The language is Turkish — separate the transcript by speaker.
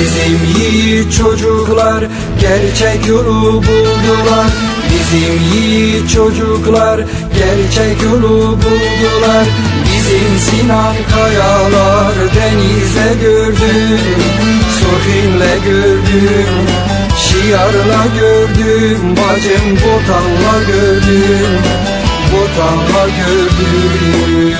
Speaker 1: Bizim yiğit çocuklar gerçek yolu buldular. Bizim yiğit çocuklar gerçek yolu buldular. Bizim Sinan Kayalar denize gördüm Sofinle gördüm Şiarla gördüm Bacım botanla gördüm Botanla gördüm